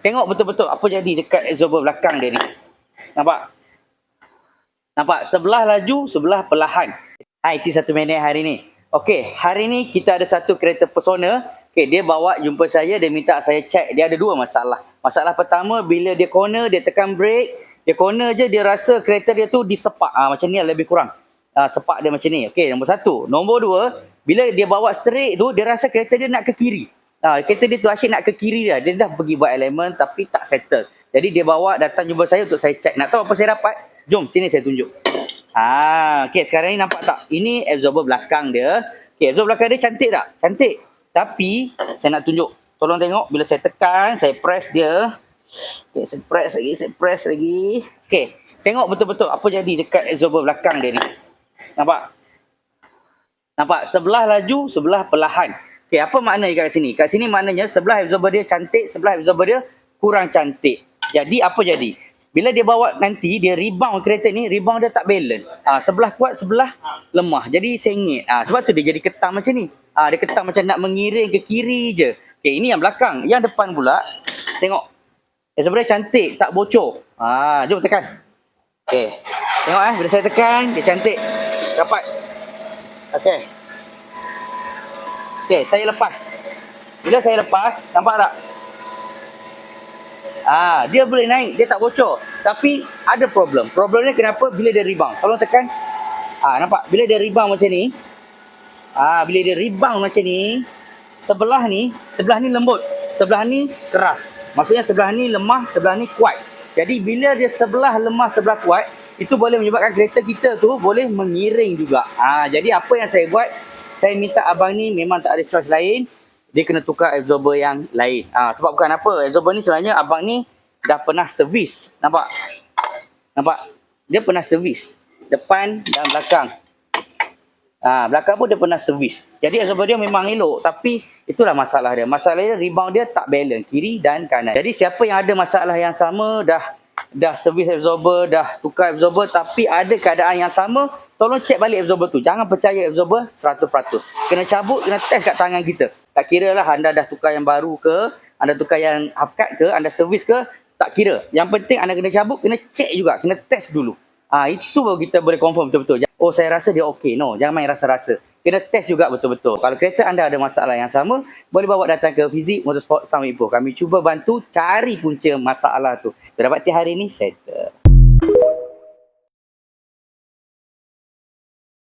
Tengok betul-betul apa jadi dekat absorber belakang dia ni. Nampak? Nampak? Sebelah laju, sebelah perlahan. IT satu minit hari ni. Okey, hari ni kita ada satu kereta persona. Okey, dia bawa jumpa saya, dia minta saya cek. Dia ada dua masalah. Masalah pertama, bila dia corner, dia tekan brake. Dia corner je, dia rasa kereta dia tu disepak. Ah, macam ni lah, lebih kurang. Ah, sepak dia macam ni. Okey, nombor satu. Nombor dua, bila dia bawa straight tu, dia rasa kereta dia nak ke kiri. Ha, kereta dia tu asyik nak ke kiri dia. Dia dah pergi buat elemen tapi tak settle. Jadi dia bawa datang jumpa saya untuk saya cek. Nak tahu apa saya dapat? Jom sini saya tunjuk. Ha, okay, sekarang ni nampak tak? Ini absorber belakang dia. Okay, absorber belakang dia cantik tak? Cantik. Tapi saya nak tunjuk. Tolong tengok bila saya tekan, saya press dia. Okay, saya press lagi, saya press lagi. Okay, tengok betul-betul apa jadi dekat absorber belakang dia ni. Nampak? Nampak? Sebelah laju, sebelah perlahan. Okay, apa makna kat sini? Kat sini maknanya sebelah absorber dia cantik, sebelah absorber dia kurang cantik. Jadi apa jadi? Bila dia bawa nanti, dia rebound kereta ni, rebound dia tak balance. Ah, sebelah kuat, sebelah lemah. Jadi sengit. Ah, sebab tu dia jadi ketam macam ni. Ah, dia ketam macam nak mengiring ke kiri je. Okay, ini yang belakang. Yang depan pula, tengok. Absorber dia cantik, tak bocor. Ah, jom tekan. Okay. Tengok eh, bila saya tekan, dia cantik. Rapat. Okay. Okay, saya lepas. Bila saya lepas, nampak tak? Ah, dia boleh naik, dia tak bocor. Tapi ada problem. Problemnya kenapa? Bila dia rebound. Tolong tekan. Ah, nampak? Bila dia rebound macam ni. Ah, bila dia rebound macam ni, sebelah ni, sebelah ni lembut, sebelah ni keras. Maksudnya sebelah ni lemah, sebelah ni kuat. Jadi bila dia sebelah lemah, sebelah kuat, itu boleh menyebabkan kereta kita tu boleh mengiring juga. Ah, jadi apa yang saya buat? Saya minta abang ni memang tak ada choice lain. Dia kena tukar absorber yang lain. Ha, sebab bukan apa absorber ni sebenarnya abang ni dah pernah servis. Nampak? Nampak? Dia pernah servis depan dan belakang. Ha, belakang pun dia pernah servis. Jadi absorber dia memang elok tapi itulah masalah dia. Masalah dia rebound dia tak balance kiri dan kanan. Jadi siapa yang ada masalah yang sama dah dah servis absorber dah tukar absorber tapi ada keadaan yang sama tolong cek balik absorber tu. Jangan percaya absorber 100%. Kena cabut, kena test kat tangan kita. Tak kira lah anda dah tukar yang baru ke, anda tukar yang half cut ke, anda servis ke, tak kira. Yang penting anda kena cabut, kena cek juga, kena test dulu. Ah ha, itu baru kita boleh confirm betul-betul. Oh saya rasa dia okey. No, jangan main rasa-rasa. Kena test juga betul-betul. Kalau kereta anda ada masalah yang sama, boleh bawa datang ke Fizik Motorsport Sound Ipoh. Kami cuba bantu cari punca masalah tu. Terdapat hari ini, settle.